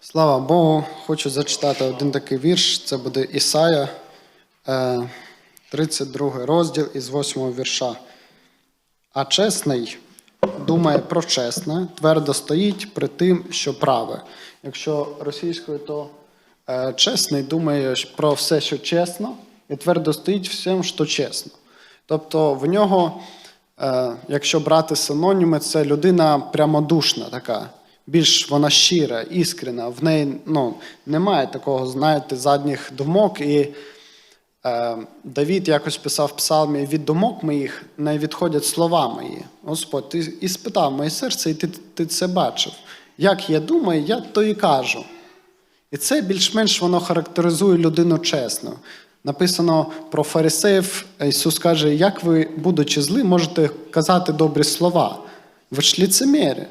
Слава Богу, хочу зачитати один такий вірш. Це буде Ісая, е, 32 розділ із 8 вірша. А чесний думає про чесне, твердо стоїть при тим, що праве. Якщо російською, то е, чесний думає про все, що чесно, і твердо стоїть всім, що чесно. Тобто в нього, е, якщо брати синоніми, це людина прямодушна така, більш вона щира, іскрена. В неї ну, немає такого, знаєте, задніх думок. І е, Давід якось писав в псалмі: від думок моїх не відходять слова мої. Господь, ти і спитав моє серце, і ти, ти це бачив. Як я думаю, я то і кажу. І це більш-менш воно характеризує людину чесно. Написано про фарисеїв, Ісус каже, як ви, будучи зли, можете казати добрі слова. Ви ж ліцемєри.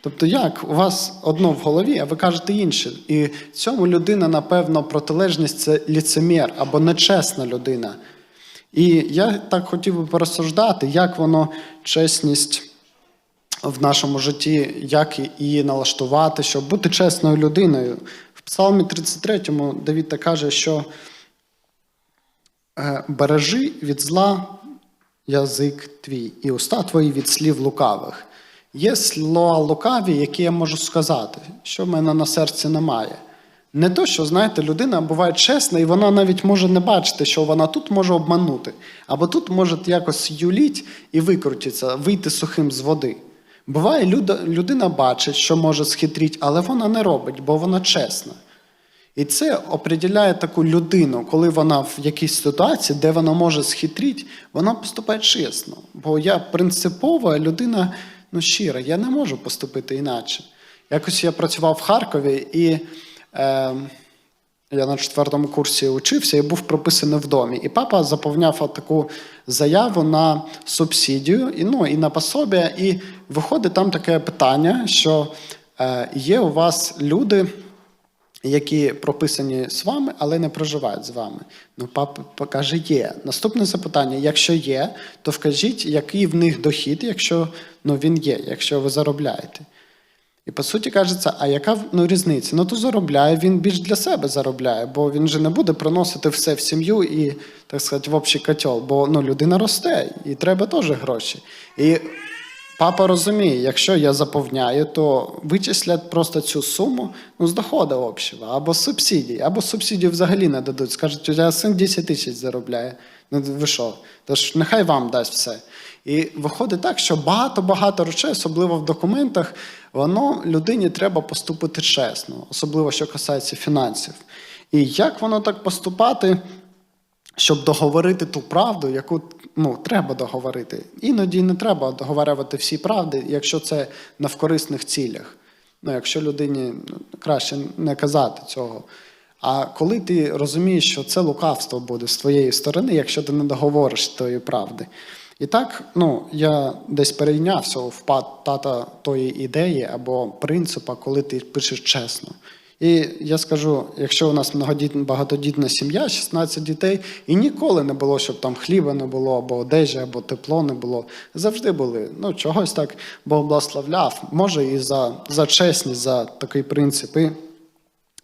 Тобто, як у вас одно в голові, а ви кажете інше. І цьому людина, напевно, протилежність це ліцемєр або нечесна людина. І я так хотів би порозсуждати, як воно чесність в нашому житті, як її налаштувати, щоб бути чесною людиною. В Псалмі 33 Давід каже, що е, бережи від зла язик твій, і уста твої від слів лукавих. Є слова лукаві, які я можу сказати, що в мене на серці немає. Не то, що, знаєте, людина буває чесна, і вона навіть може не бачити, що вона тут може обманути, або тут може якось юліть і викрутитися, вийти сухим з води. Буває, людина бачить, що може схитрити, але вона не робить, бо вона чесна. І це определяє таку людину, коли вона в якійсь ситуації, де вона може схитрити, вона поступає чесно. Бо я принципова людина ну, щира, я не можу поступити інакше. Якось я працював в Харкові, і е, я на четвертому курсі учився і був прописаний в домі. І папа заповняв таку заяву на субсидію і, ну, і на пособі. І виходить там таке питання, що е, є у вас люди які прописані з вами, але не проживають з вами. Ну, папа каже, є. Наступне запитання: якщо є, то вкажіть, який в них дохід, якщо ну, він є, якщо ви заробляєте. І по суті кажеться, а яка ну, різниця? Ну то заробляє, він більш для себе заробляє, бо він же не буде приносити все в сім'ю і, так сказати, в общий котел, бо ну, людина росте, і треба теж гроші. І Папа розуміє, якщо я заповняю, то вичислять просто цю суму ну, з доходу общого, або з субсидій, або субсидію взагалі не дадуть. Скажуть, тебе син 10 тисяч заробляє. Ну ви що? Тож нехай вам дасть все. І виходить так, що багато-багато речей, особливо в документах, воно людині треба поступити чесно, особливо що касається фінансів. І як воно так поступати? щоб договорити ту правду, яку ну, треба договорити. Іноді не треба договорювати всі правди, якщо це на вкорисних цілях. Ну, якщо людині ну, краще не казати цього. А коли ти розумієш, що це лукавство буде з твоєї сторони, якщо ти не договориш тої правди. І так, ну, я десь перейнявся в тата тої ідеї або принципа, коли ти пишеш чесно. І я скажу, якщо у нас багатодітна сім'я, 16 дітей, і ніколи не було, щоб там хліба не було, або одежі, або тепло не було. Завжди були. Ну, чогось так Бог благословляв. Може, і за, за чесність, за такий принцип. І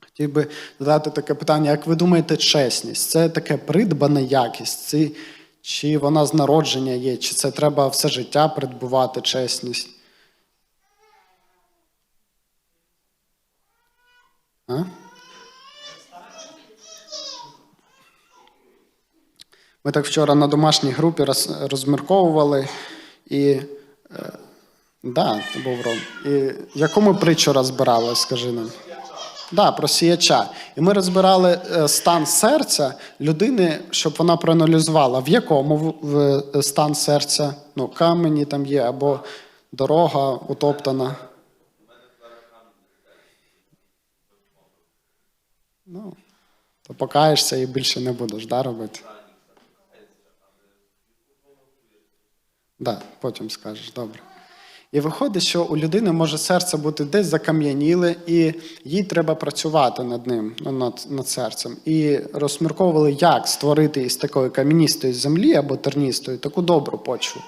хотів би задати таке питання: як ви думаєте, чесність? Це таке придбана якість? Чи вона з народження є, чи це треба все життя придбувати чесність? А? Ми так вчора на домашній групі роз, розмірковували і. Е, да, був Ром. І яку ми притчу розбирали, скажи нам? Да, про сіяча. І ми розбирали е, стан серця людини, щоб вона проаналізувала, в якому в- в- стан серця, ну, камені там є, або дорога утоптана. Ну, то покаєшся і більше не будеш, да, робити? Да, потім скажеш, добре. І виходить, що у людини може серце бути десь закам'яніле, і їй треба працювати над ним, ну, над, над серцем. І розмірковували, як створити із такої кам'яністої землі або терністої таку добру почву.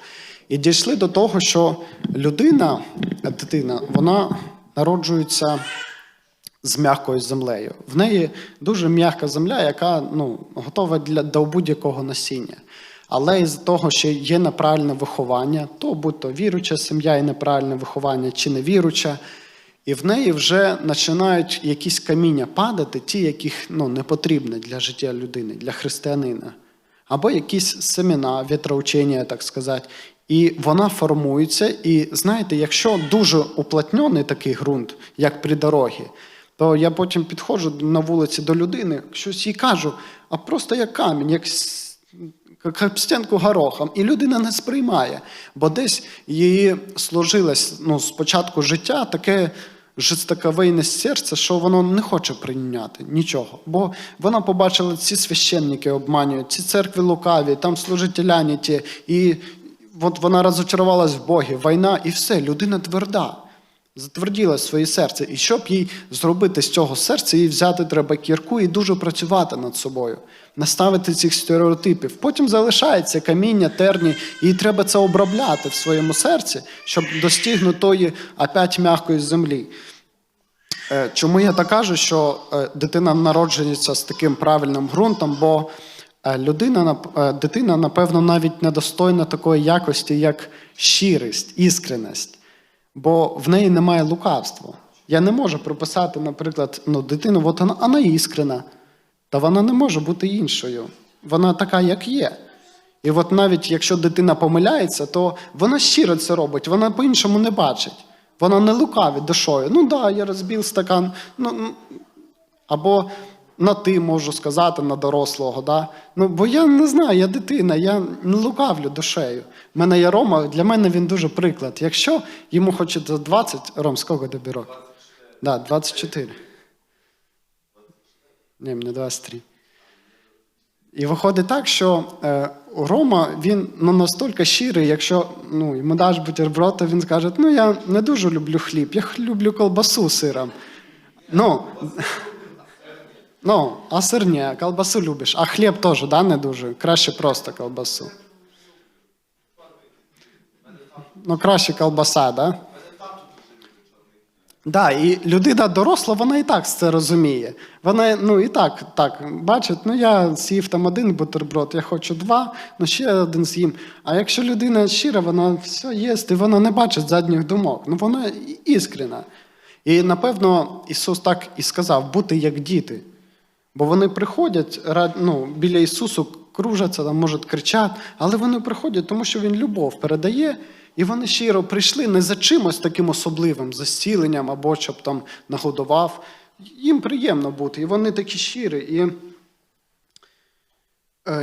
І дійшли до того, що людина, дитина, вона народжується з м'якою землею. В неї дуже м'яка земля, яка ну, готова для, до будь-якого насіння. Але із того, що є неправильне виховання, то будь то віруча сім'я і неправильне виховання, чи невіруча, і в неї вже починають якісь каміння падати, ті, яких ну, не потрібні для життя людини, для християнина. Або якісь семена, вітроучення, так сказати. І вона формується. І знаєте, якщо дуже уплотнений такий ґрунт, як при дорогі, то я потім підходжу на вулиці до людини, щось їй кажу, а просто як камінь, як як стінку горохом, і людина не сприймає, бо десь її сложилось ну, з початку життя таке жорстоковейне серце, що воно не хоче прийняти нічого. Бо вона побачила, ці священники обманюють, ці церкви лукаві, там служителяні ті, і от вона розочарувалась в Богі, війна, і все, людина тверда. Затверділо своє серце. І щоб їй зробити з цього серця, їй взяти треба кірку і дуже працювати над собою, наставити цих стереотипів. Потім залишається каміння, терні, і треба це обробляти в своєму серці, щоб достигнути тої опять м'якої землі. Е, Чому я так кажу, що е, дитина народжується з таким правильним ґрунтом, бо е, людина, дитина, напевно, навіть недостойна такої якості, як щирість, іскреність, бо в неї немає лукавства. Я не можу приписати, наприклад, ну, дитину, от вона, вона іскрена, та вона не може бути іншою. Вона така, як є. І от навіть якщо дитина помиляється, то вона щиро це робить, вона по-іншому не бачить. Вона не лукавить душою. Ну да, я розбив стакан. Ну, або на ти можу сказати на дорослого. Да? Ну, бо я не знаю, я дитина, я не лукавлю душею. У мене є Рома, для мене він дуже приклад. Якщо йому хочеться 20, Ром, скільки тобі років? Да, 24. Ні, мені 23. І виходить так, що е, Рома він ну, настільки щирий, якщо ну, йому даш бутерброд, то він скаже, ну я не дуже люблю хліб, я люблю колбасу з сиром. Ну, ну, а сир ні, колбасу любиш. А хліб теж, да, не дуже. Краще просто колбасу. Ну, краще колбаса, да? Да, і людина доросла, вона і так це розуміє. Вона ну і так, так бачить, ну я з'їв там один бутерброд, я хочу два, ну ще один з'їм. А якщо людина щира, вона все їсть, і вона не бачить задніх думок. Ну вона іскрена. І напевно Ісус так і сказав: бути як діти. Бо вони приходять ну, біля Ісусу, кружаться, там, можуть кричати, але вони приходять, тому що Він любов передає, і вони щиро прийшли не за чимось таким особливим, за зціленням або щоб там нагодував. Їм приємно бути, і вони такі щирі. І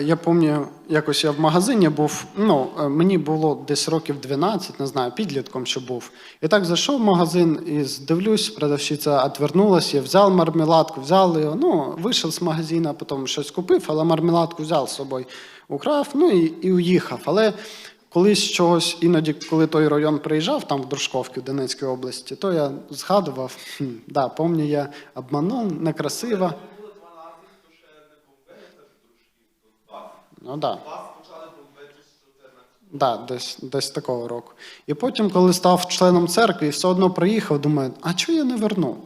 Я пам'ятаю, якось я в магазині був. Ну, е, мені було десь років 12, не знаю, підлітком що був. І так зайшов в магазин і дивлюсь, продавщиця відвернулася, я взяв мармеладку, взяв його, ну, вийшов з магазину, потім щось купив, але мармеладку взяв з собою, украв, ну і, і уїхав. Але колись чогось, іноді, коли той район приїжджав, там в Дружковці, в Донецькій області, то я згадував, хм, да, пам'ятаю, я обманув, некрасиво. Ну так. Да. Да, десь, десь такого року. І потім, коли став членом церкви, і все одно приїхав, думаю, а чого я не верну?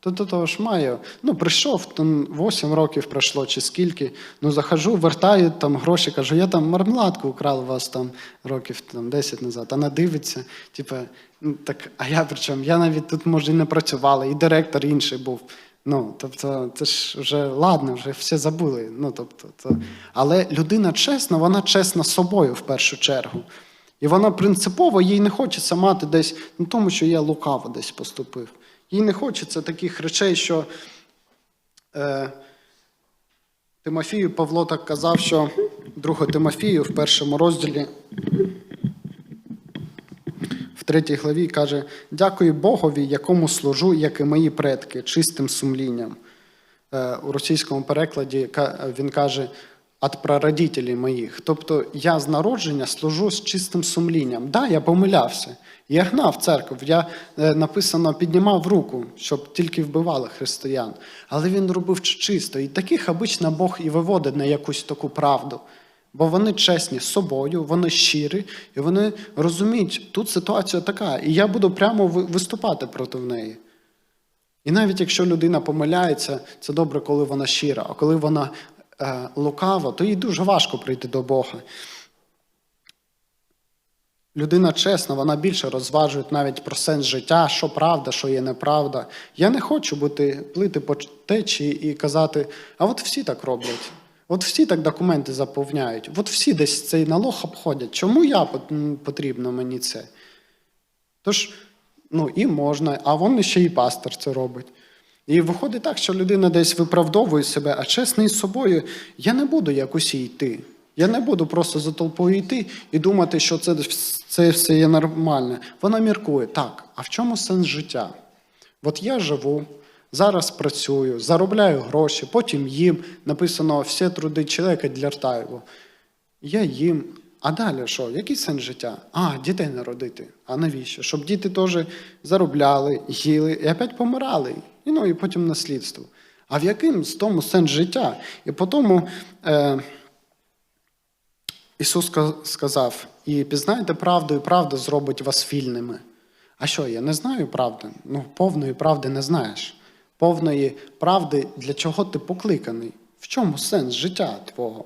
То до того ж маю. Ну, прийшов, там 8 років пройшло чи скільки. Ну, захожу, вертаю там гроші, кажу, я там мармеладку украв у вас там років там, 10 назад. Вона дивиться, типу, ну так, а я при чому? Я навіть тут, може, і не працювала, і директор інший був. Ну, тобто, це ж вже ладно, вже всі забули. Ну, тобто, то... Але людина чесна, вона чесна собою в першу чергу. І вона принципово їй не хочеться мати десь, ну тому що я лукаво десь поступив. Їй не хочеться таких речей, що е, Тимофію Павло так казав, що 2 Тимофію в першому розділі третій главі каже: Дякую Богові, якому служу, як і мої предки, чистим сумлінням. Е, У російському перекладі він каже від прародителів моїх. Тобто я з народження служу з чистим сумлінням. Да, я помилявся. Я гнав церкву, я е, написано піднімав руку, щоб тільки вбивали християн. Але він робив чисто. І таких обично Бог і виводить на якусь таку правду. Бо вони чесні з собою, вони щирі, і вони розуміють, тут ситуація така, і я буду прямо виступати проти неї. І навіть якщо людина помиляється, це добре, коли вона щира, а коли вона е, лукава, то їй дуже важко прийти до Бога. Людина чесна, вона більше розважує навіть про сенс життя, що правда, що є неправда. Я не хочу бути плити по течії і казати, а от всі так роблять. От всі так документи заповняють, от всі десь цей налог обходять. Чому я потрібно мені це? Тож, ну і можна, а вон ще і пастор це робить. І виходить так, що людина десь виправдовує себе, а чесний з собою, я не буду як усі йти. Я не буду просто за толпою йти і думати, що це, це все є нормальне. Вона міркує, так, а в чому сенс життя? От я живу, зараз працюю, заробляю гроші, потім їм написано всі труди чоловіка для ртаєву. Я їм. А далі що? Який сенс життя? А, дітей народити. А навіщо? Щоб діти теж заробляли, їли і опять помирали. І, ну, і потім наслідство. А в яким з тому сенс життя? І по тому е, Ісус сказав: і пізнаєте правду, і правда зробить вас вільними. А що, я не знаю правди? Ну, повної правди не знаєш. Повної правди, для чого ти покликаний? В чому сенс життя твого?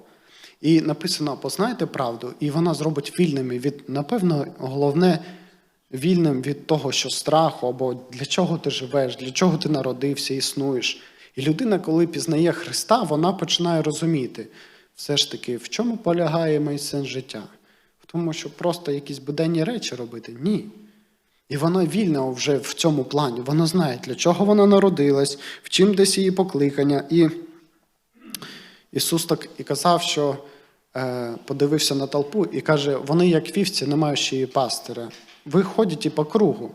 І написано: познайте правду, і вона зробить вільними від, напевно, головне, вільним від того, що страху, або для чого ти живеш, для чого ти народився, існуєш. І людина, коли пізнає Христа, вона починає розуміти, все ж таки, в чому полягає мій сенс життя? В тому, щоб просто якісь буденні речі робити? Ні. І вона вільна вже в цьому плані. Вона знає, для чого вона народилась, в чим десь її покликання. І Ісус так і казав, що е, подивився на толпу і каже: вони, як вівці, не маючи її пастиря. Ви ходите по кругу.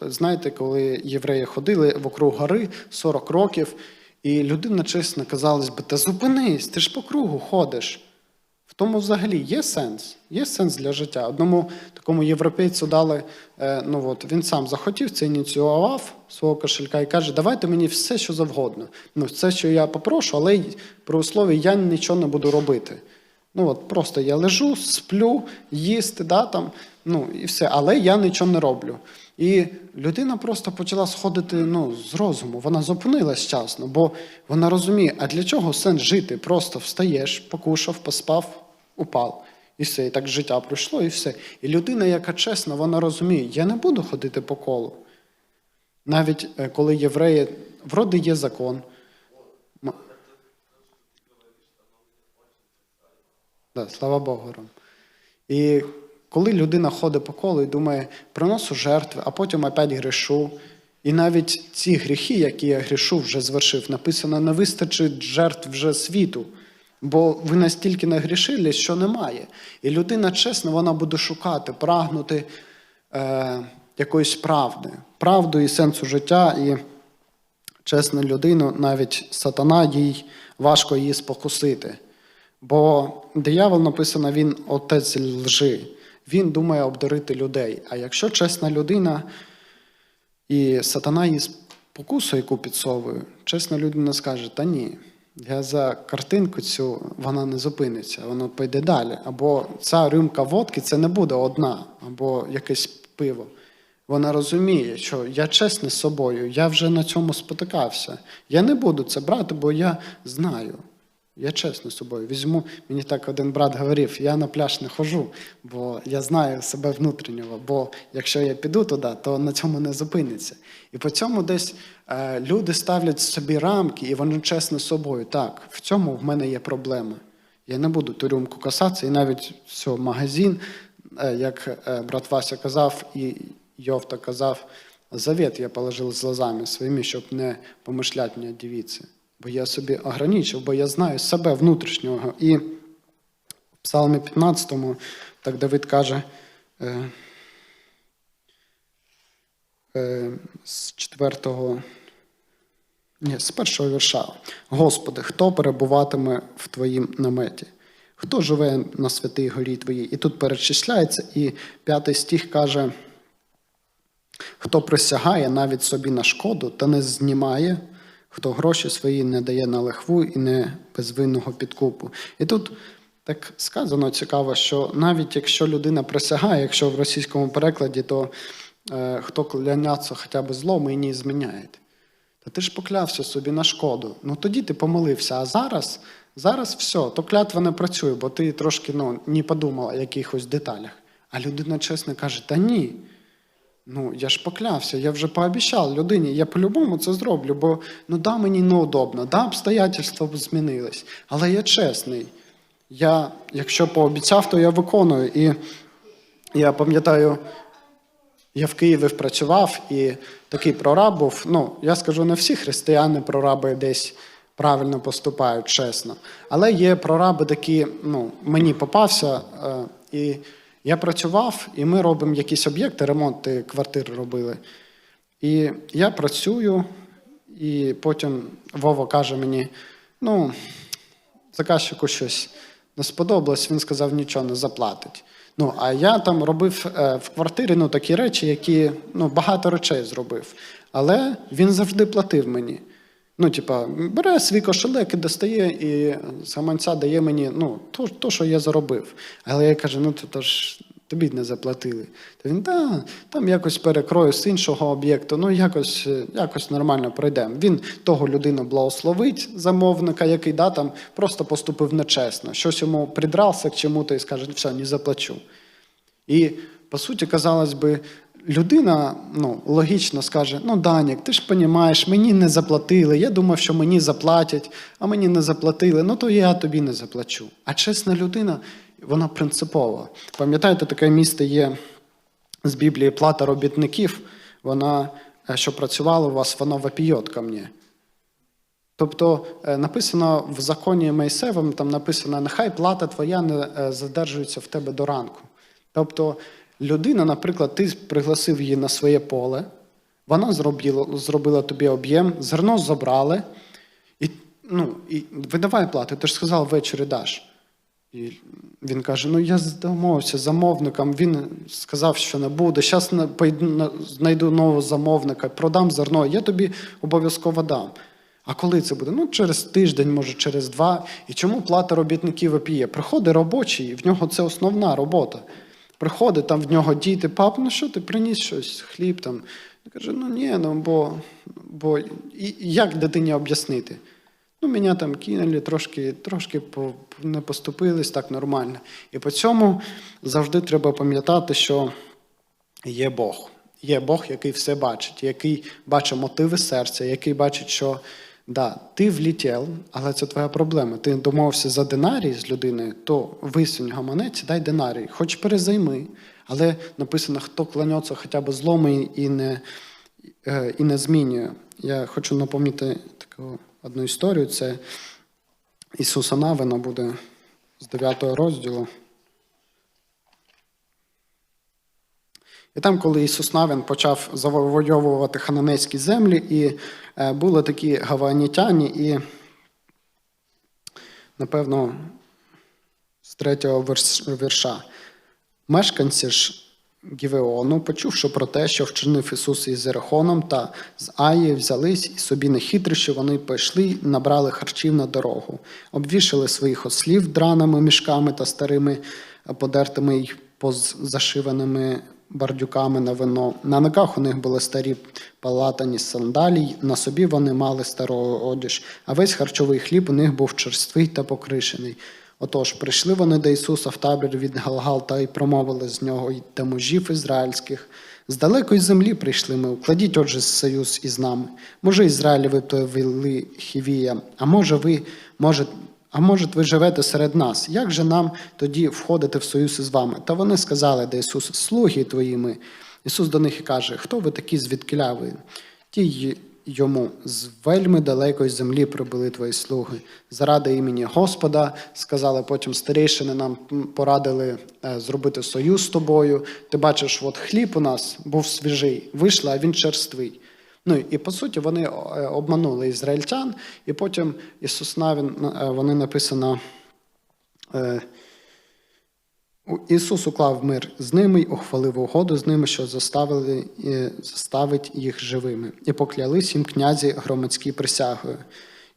Знаєте, коли євреї ходили вокруг гори 40 років, і людина чесно казалось би, та зупинись, ти ж по кругу ходиш. Тому взагалі є сенс, є сенс для життя. Одному такому європейцю дали, е, ну от він сам захотів, це ініціював свого кошелька і каже, давайте мені все, що завгодно. Ну, все, що я попрошу, але при услові я нічого не буду робити. Ну от просто я лежу, сплю, їсти, да, там, ну і все, але я нічого не роблю. І людина просто почала сходити ну, з розуму. Вона зупинилась часно, бо вона розуміє, а для чого сенс жити? Просто встаєш, покушав, поспав, упав. І все, і так життя пройшло, і все. І людина, яка чесна, вона розуміє, я не буду ходити по колу. Навіть е, коли євреї, вроде є закон. Да, слава Богу. І коли людина ходить по колу і думає, приношу жертви, а потім опять грішу. І навіть ці гріхи, які я грішу, вже звершив, написано, не вистачить жертв вже світу, бо ви настільки нагрішили, що немає. І людина чесно, вона буде шукати, прагнути е, якоїсь правди, правду і сенсу життя. І чесну людину, навіть сатана, їй важко її спокусити. Бо диявол написано, він отець лжи. Він думає обдурити людей. А якщо чесна людина і сатана її спокусу, яку підсовує, чесна людина скаже: та ні, я за картинку цю вона не зупиниться, воно піде далі. Або ця рюмка водки це не буде одна, або якесь пиво. Вона розуміє, що я чесний з собою, я вже на цьому спотикався. Я не буду це брати, бо я знаю. Я чесно з собою візьму. Мені так один брат говорив, я на пляж не хожу, бо я знаю себе внутрішнього. Бо якщо я піду туди, то на цьому не зупиниться. І по цьому десь е, люди ставлять собі рамки, і вони чесно з собою. Так, в цьому в мене є проблема. Я не буду ту рюмку касатися, і навіть все, магазин, е, як е, брат Вася казав, і Йовта казав, завет я положив з глазами своїми, щоб не помишляти мені дивіться. Бо я собі ограничив, бо я знаю себе внутрішнього. І в Псалмі 15, так Давид каже е, е, з 4, ні, з першого вірша. Господи, хто перебуватиме в Твоїм наметі? Хто живе на святій горі Твоїй? І тут перечисляється, і п'ятий стих каже, хто присягає навіть собі на шкоду та не знімає, хто гроші свої не дає на лихву і не безвинного підкупу. І тут так сказано цікаво, що навіть якщо людина присягає, якщо в російському перекладі, то е, хто кляняться хоча б злом і не зміняє. Та ти ж поклявся собі на шкоду. Ну тоді ти помолився, а зараз, зараз все, то клятва не працює, бо ти трошки ну, не подумала о якихось деталях. А людина чесно каже: Та ні. Ну, я ж поклявся, я вже пообіцяв людині, я по-любому це зроблю, бо ну да, мені неудобно, да, обстоятельства змінились, але я чесний. Я, якщо пообіцяв, то я виконую. І я пам'ятаю, я в Києві працював, і такий прораб був. Ну, я скажу, не всі християни, прораби десь правильно поступають, чесно. Але є прораби такі, ну, мені попався, е, і я працював, і ми робимо якісь об'єкти, ремонти квартир робили. І я працюю, і потім Вова каже мені: ну, заказчику щось не сподобалось, він сказав, нічого не заплатить. Ну, а я там робив е, в квартирі ну, такі речі, які ну, багато речей зробив. Але він завжди платив мені. Ну, типа, бере свій кошелек і достає, і з гаманця дає мені ну, то, то, що я заробив. Але я кажу, ну то ж тобі не заплатили. То він, да, там якось перекрою з іншого об'єкту, ну якось, якось нормально пройдемо. Він того людину благословить, замовника, який да, там просто поступив нечесно. Щось йому придрався к чому-то і скаже, все, не заплачу. І по суті, казалось би, людина ну, логічно скаже: ну, Данік, ти ж розумієш, мені не заплатили. Я думав, що мені заплатять, а мені не заплатили, ну то я тобі не заплачу. А чесна людина, вона принципова. Пам'ятаєте, таке місце є з Біблії плата робітників, вона, е, що працювала у вас, вона вопієт ко мені. Тобто е, написано в законі Мойсевим, там написано, нехай плата твоя не е, задержується в тебе до ранку. Тобто людина, наприклад, ти пригласив її на своє поле, вона зробила, зробила тобі об'єм, зерно забрали, і, ну, і видавай плату, ти ж сказав, ввечері даш. І він каже: ну я домовився з замовником, він сказав, що не буде. Зараз знайду нового замовника, продам зерно, я тобі обов'язково дам. А коли це буде? Ну, через тиждень, може, через два. І чому плата робітників випіє? Приходить робочий, в нього це основна робота. Приходить, там в нього діти, пап, ну що ти приніс щось, хліб там. Він каже, ну ні, ну бо, бо і, як дитині об'яснити? Ну, мене там кинули, трошки трошки по, не поступились так нормально. І по цьому завжди треба пам'ятати, що є Бог. Є Бог, який все бачить, який бачить мотиви серця, який бачить, що да, ти влітів, але це твоя проблема. Ти домовився за динарій з людиною, то висунь гаманець, дай динарій, хоч перезайми. Але написано, хто кланяться хоча б злому і не, е, і не змінює. Я хочу напомнити таку одну історію. Це Ісуса Навина буде з 9 розділу. І там, коли Ісус Навин почав завойовувати хананейські землі, і е, були такі гаванітяні, і, напевно, з третього вірша. Мешканці ж Гівеону, почувши про те, що вчинив Ісус із Зерехоном та з Аї, взялись і собі нехитріші, вони пішли, набрали харчів на дорогу, обвішали своїх ослів драними мішками та старими подертими й позашиваними бардюками на вино. На ногах у них були старі палатані сандалії, на собі вони мали старого одіж, а весь харчовий хліб у них був черствий та покришений. Отож, прийшли вони до Ісуса в табір від Галгал та й промовили з нього й до мужів ізраїльських. З далекої землі прийшли ми, укладіть, отже, союз із нами. Може, Ізраїль ви повели Хівія, а може, ви, може, а може, ви живете серед нас? Як же нам тоді входити в союз із вами? Та вони сказали до Ісуса, слуги твоїми. Ісус до них і каже: Хто ви такі звідкиля ви? Ті йому з вельми далекої землі прибули твої слуги. Заради імені Господа, сказали потім старейшини нам порадили е, зробити союз з тобою. Ти бачиш, от хліб у нас був свіжий, вийшла, а він черствий. Ну і по суті вони е, обманули ізраїльтян, і потім Ісус Навін, е, вони написано. Ісус уклав мир з ними й ухвалив угоду з ними, що заставили, заставить їх живими, і поклялись їм князі громадські присягою.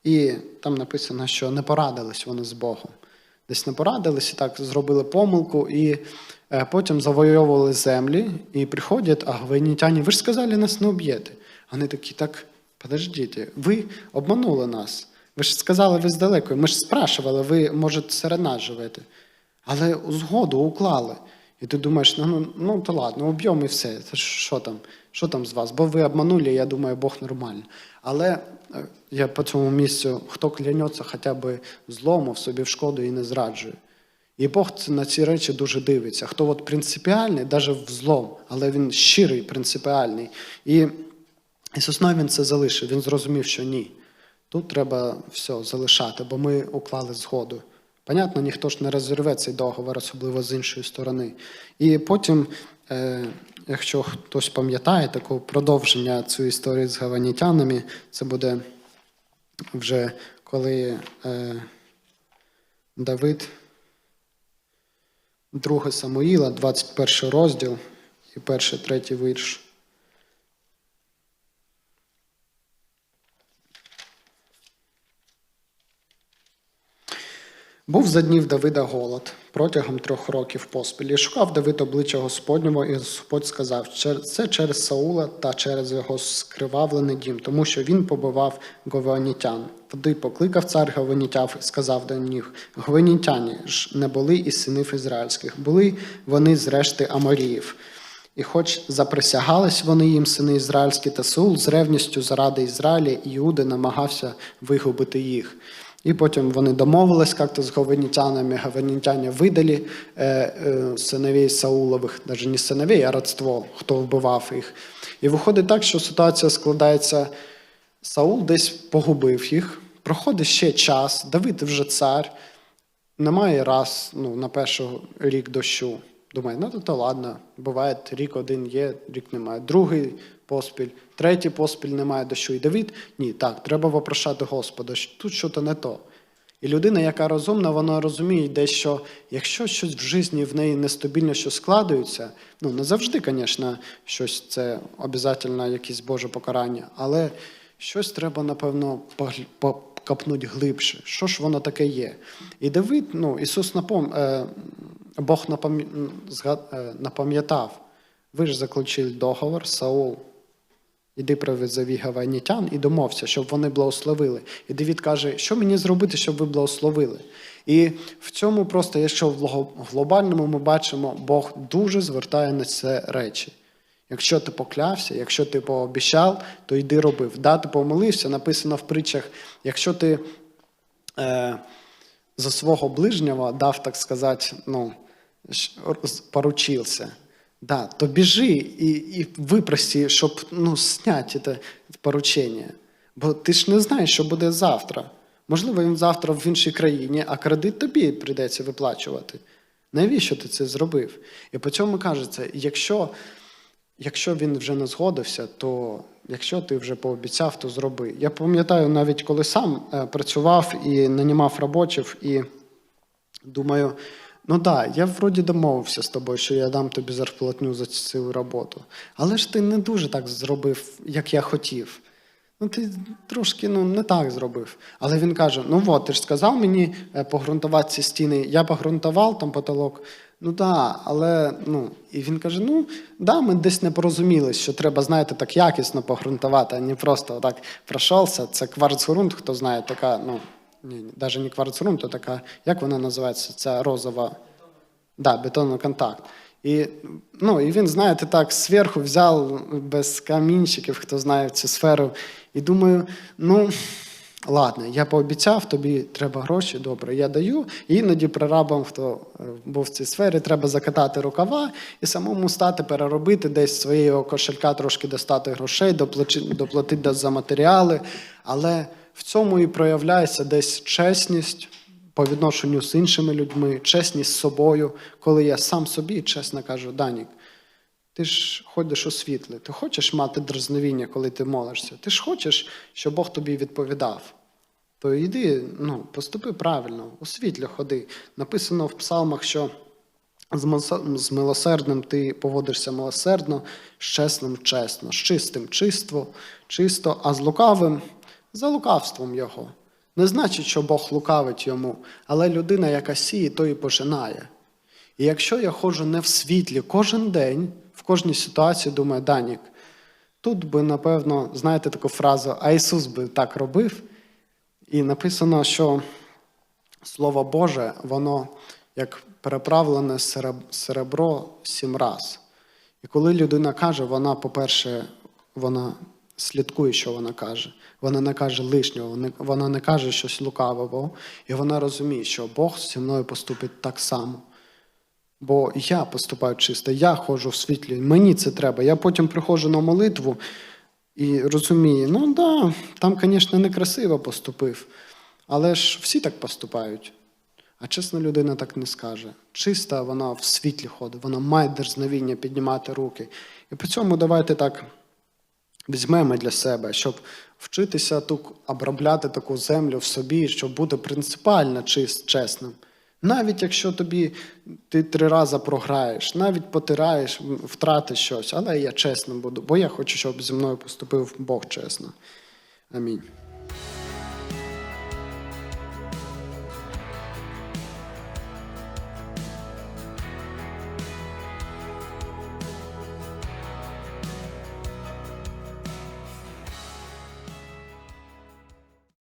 І там написано, що не порадились вони з Богом. Десь не порадились і так зробили помилку, і е, потім завойовували землі, і приходять, а гвинітяні, ви ж сказали, нас не об'єте. Вони такі, так Подождіть, ви обманули нас. Ви ж сказали, ви здалеку. Ми ж спрашували, ви, може, серед нас живете. Але згоду уклали. І ти думаєш, ну, ну, ну то ладно, уб'ємо і все. Це що там? Що там з вас? Бо ви обманули, я думаю, Бог нормальний. Але е, я по цьому місцю, хто клянеться хоча б злому в собі в шкоду і не зраджує. І Бог на ці речі дуже дивиться. Хто от принципіальний, навіть в злом, але він щирий, принципіальний. І Ісус Навин він це залишив. Він зрозумів, що ні. Тут треба все залишати, бо ми уклали згоду. Понятно, ніхто ж не розірве цей договор, особливо з іншої сторони. І потім, е, якщо хтось пам'ятає таке продовження цієї історії з гаванітянами, це буде вже коли е, Давид, 2 Самуїла, 21 розділ і перший, третій вірш. Був за днів Давида голод протягом трьох років поспіль. І шукав Давид обличчя Господнього, і Господь сказав: це через Саула та через його скривавлений дім, тому що він побивав говенітян. Тоді покликав цар Говенітяв і сказав до них: Говенітяні ж не були із синів ізраїльських, були вони з решти Аморіїв. І хоч заприсягались вони їм сини ізраїльські та Саул з ревністю заради Ізраїля і Іуди намагався вигубити їх. І потім вони домовились як-то з говенітянами. Говенітяне видали е, е, синовей Саулових, навіть не синовей, а родство, хто вбивав їх. І виходить так, що ситуація складається. Саул десь погубив їх, проходить ще час, Давид вже цар, немає раз ну, на перший рік дощу. Думаю, ну то, то ладно, буває, рік один є, рік немає. Другий поспіль, третій поспіль немає дощу. І Давид, ні, так, треба вопрошати Господа, тут щось не то. І людина, яка розумна, вона розуміє десь, що якщо щось в житті в неї нестабільно що складується, ну не завжди, звісно, щось це обов'язково якесь Боже покарання, але щось треба, напевно, погл- копнути глибше. Що ж воно таке є? І Давид, ну, Ісус напом... е, Бог е, напам'ятав, ви ж заключили договор, Саул Іди привези гаванітян і домовся, щоб вони благословили. І Давід каже, що мені зробити, щоб ви благословили? І в цьому просто, якщо в глобальному ми бачимо, Бог дуже звертає на це речі. Якщо ти поклявся, якщо ти пообіцяв, то йди робив. Да, ти помолився, написано в притчах, якщо ти е, за свого ближнього дав, так сказати, ну, поручився. Да, то біжи і, і випроси, щоб ну, зняти це поручення. Бо ти ж не знаєш, що буде завтра. Можливо, він завтра в іншій країні, а кредит тобі прийдеться виплачувати. Навіщо ти це зробив? І по цьому кажеться, якщо, якщо він вже не згодився, то якщо ти вже пообіцяв, то зроби. Я пам'ятаю, навіть коли сам е, працював і нанімав робочих, і Думаю, ну да, я вроді домовився з тобою, що я дам тобі зарплатню за цю роботу. Але ж ти не дуже так зробив, як я хотів. Ну, ти трошки ну, не так зробив. Але він каже: ну от, ти ж сказав мені е, погрунтувати ці стіни. Я погрунтував там потолок. Ну да, але ну, і він каже: ну да, ми десь не порозумілись, що треба, знаєте, так якісно погрунтувати, а не просто так пройшовся. Це кварцгрунт, хто знає, така, ну, ні, навіть не кварцгрунт, а така, як вона називається? Ця розова. Да, бетонний контакт. І, ну, і він, знаєте, так зверху взяв без камінчиків, хто знає цю сферу. І думаю, ну, ладно, я пообіцяв, тобі треба гроші, добре, я даю. І іноді прорабам, хто е, був в цій сфері, треба закатати рукава і самому стати, переробити десь своєї кошелька трошки достати грошей, доплатити за матеріали. Але в цьому і проявляється десь чесність по відношенню з іншими людьми, чесність з собою, коли я сам собі чесно кажу, Данік, ти ж ходиш у світлі, ти хочеш мати дразновіння, коли ти молишся, ти ж хочеш, щоб Бог тобі відповідав. То йди, ну, поступи правильно, у світлі ходи. Написано в псалмах, що з милосердним ти поводишся милосердно, з чесним чесно, з чистим чисто, чисто, а з лукавим за лукавством його. Не значить, що Бог лукавить йому, але людина, яка сіє, то і пожинає. І якщо я ходжу не в світлі кожен день, в кожній ситуації думаю, Данік, тут би, напевно, знаєте таку фразу, а Ісус би так робив. І написано, що Слово Боже, воно як переправлене сереб- серебро сім раз. І коли людина каже, вона, по-перше, вона слідкує, що вона каже. Вона не каже лишнього, вона не каже щось лукавого, і вона розуміє, що Бог зі мною поступить так само. Бо я поступаю чисто, я ходжу в світлі, мені це треба. Я потім приходжу на молитву і розумію, ну да, там, звісно, некрасиво поступив, але ж всі так поступають. А чесна людина так не скаже. Чиста вона в світлі ходить, вона має дерзновіння піднімати руки. І по цьому давайте так візьмемо для себе, щоб вчитися тут обробляти таку землю в собі, щоб бути принципально чист, чесним. Навіть якщо тобі ти три рази програєш, навіть потираєш, втратиш щось, але я чесним буду, бо я хочу, щоб зі мною поступив Бог чесно. Амінь.